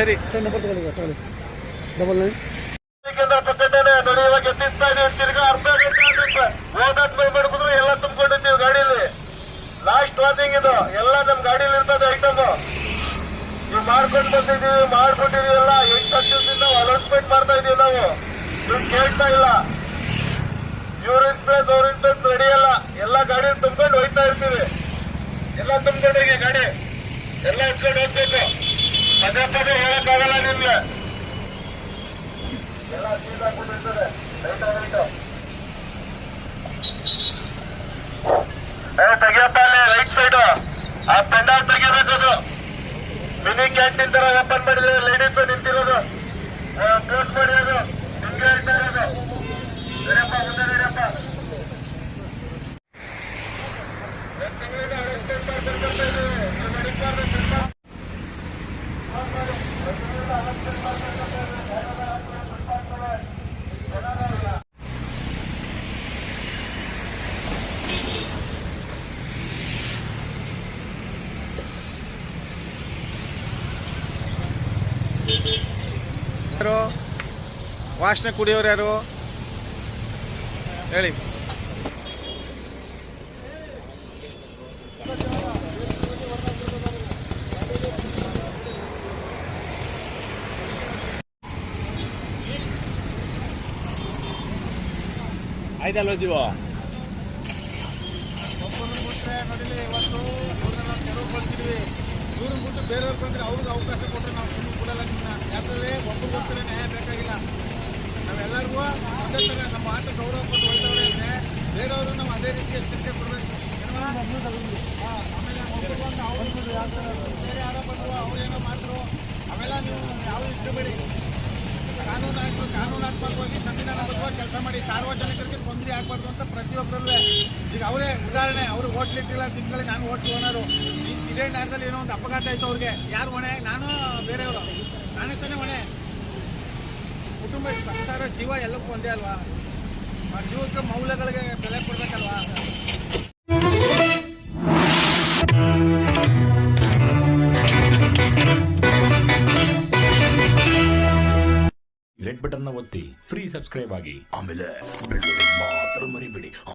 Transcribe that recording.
ಸರಿ. Double nine ನಡೆಯುವಾಗ ಎತ್ತಿಸ್ತಾ ಇದೀವಿ. ತಿರ್ಗಾ ಅರ್ಧ ಗಂಟೆ ಆಗಿರುತ್ತೆ ಹೋದಾದ್ಮೇಲೆ ಎಲ್ಲ ತುಂಬಿಕೊಂಡಿದ್ದೀವಿ ಗಾಡಿಲಿ. ಲಾಸ್ಟ್ ವಾರ್ನಿಂಗ್ ಇದು. ಎಲ್ಲ ನಮ್ ಗಾಡೀಲಿ ಇರ್ತದೆ ಐಟಮ್ ನೀವು ಮಾಡ್ಕೊಂಡು ಬಂದಿದೀವಿ ಮಾಡ್ಬಿಟ್ಟಿದೀವಿ ಎಲ್ಲ. ಎಂಟು ವರ್ಷದಿಂದ ಅನೌನ್ಸ್ಮೆಂಟ್ ಮಾಡ್ತಾ ಇದೀವಿ ನಾವು. ನೀವು ಕೇಳ್ತಾ ಇಲ್ಲ. ಯೂರಿನ್ ಸ್ಪೇಸ್ ಅವ್ರಿನ್ ಸ್ಪೇಸ್ ನಡೆಯಲ್ಲ ಎಲ್ಲ ಗಾಡಿ ತುಂಬ್ಕೊಂಡು ಹೋಗ್ತಾ ಇರ್ತೀವಿ. ಎಲ್ಲ ತುಂಬ್ಕೊಂಡೋಗಿ ಗಾಡಿ. ಎಲ್ಲ ಇಟ್ಕೊಂಡು ಹೋಗ್ಬೇಕು. ಪದೇ ಹೇಳಕ್ಕಾಗಲ್ಲ ನಿಮ್ಗೆ. ಎಲ್ಲ ಸೀಟ್ ಹಾಕ್ಬಿಟ್ಟಿರ್ತದೆ ಲೈಟ್ ಲೈಟ್ ಏ, ತೆಗಿಯಪ್ಪ ಅಲ್ಲಿ ರೈಟ್ ಸೈಡ್ ಆ ಪೆಂಡಾಲ್ ತೆಗಿಬೇಕದು ಮಿನಿ ಕ್ಯಾಂಟೀನ್ ತರ ಓಪನ್ ಮಾಡಿದ್ರೆ ಲೇಡೀಸ್ ನಿಂತಿರೋದು. ಕ್ಲೋಸ್ ಮಾಡಿ ಅದು. ನಿಮ್ಗೆ ಹೇಳ್ತಾ ಇರೋದು. ನಡಿಯಪ್ಪ ಮುಂದೆ ನಡಿಯಪ್ಪ. ತಿಂಗಳಿಂದ arrestment ಮಾಡ್ಕೊಂಡು ಬರ್ತಾ ಇದೀವಿ. ನೀವು ನಡೀಬಾರ್ದು, ಬಿಡ್ಬಾರ್ದು. ಯಾರು? ವಾಸನೆ ಕುಡಿಯೋರು ಯಾರು? ಹೇಳಿ. ಆಯ್ತಲ್ವ ಜೀವ? ನೋಡಿಲಿ, ಇವತ್ತು ಇವ್ರನ್ನ ನಾವು ತೆರವು ಕೊಡ್ತಿದ್ವಿ. ಇವ್ರನ್ನ ಬಿಟ್ಟು ಬೇರೆಯವ್ರು ಬಂದರೆ ಅವ್ರಿಗೆ ಅವಕಾಶ ಕೊಟ್ಟರೆ ನಾವು ಸುಮ್ಮನೆ ಕೊಡಲ್ಲ ನಿಮ್ಮನ್ನ ಯಾಕಂದರೆ ಒಬ್ಬರಿಗೊಬ್ಬರೇ ನ್ಯಾಯ ಬೇಕಾಗಿಲ್ಲ. ನಾವೆಲ್ಲರಿಗೂ ಒಂದೇ ಥರ ನಮ್ಮ ಆಟ ಗೌರವ ಕೊಟ್ಟು ಹೋಯ್ತವ್ರೆ ಅಂದರೆ ಬೇರೆಯವರು ನಾವು ಅದೇ ರೀತಿ ಚಿಂತೆ ಕೊಡಬೇಕು. ಆಮೇಲೆ ಬೇರೆ ಯಾರೋ ಬಂದರು ಅವ್ರೇನೋ ಮಾಡಿದ್ರು ಅವೆಲ್ಲ ನೀವು ಯಾವ ಇಟ್ಕೋಬೇಡಿ ಕಾನೂನಾತ್ಮಕವಾಗಿ ಸಂವಿಧಾನಬದ್ಧವಾಗಿ ಕೆಲಸ ಮಾಡಿ ಸಾರ್ವಜನಿಕರಿಗೆ ತೊಂದರೆ ಆಗಬಾರ್ದು ಅಂತ ಪ್ರತಿಯೊಬ್ಬರಲ್ಲೂ ಈಗ ಅವರೇ ಉದಾಹರಣೆ, ಅವರು ಹೋಟ್ಲ್ ಇಟ್ಟಿಲ್ಲ ತಿಂಗಳಿಗೆ ನಾನು ಓಟ್ ಓನರು ಇದೇ ನ್ಯಾಯದಲ್ಲಿ ಏನೋ ಒಂದು ಅಪಘಾತ ಆಯ್ತು ಅವ್ರಿಗೆ. ಯಾರು ಹೊಣೆ? ನಾನು ಬೇರೆಯವರು. ನಾನೇ ತಾನೇ ಹೊಣೆ. ಕುಟುಂಬ ಸಂಸಾರ, ಜೀವ ಎಲ್ಲಕ್ಕೂ ಒಂದೇ ಅಲ್ವಾ? ಆ ಜೀವಕ್ಕೆ ಮೌಲ್ಯಗಳಿಗೆ ಬೆಲೆ ಕೊಡ್ಬೇಕಲ್ವಾ? ರೆಡ್ ಬಟನ್ ಒತ್ತಿ ಫ್ರೀ ಸಬ್ಸ್ಕ್ರೈಬ್ ಆಗಿ ಆಮೇಲೆ ಮಾತ್ರ ಮರಿಬೇಡಿ.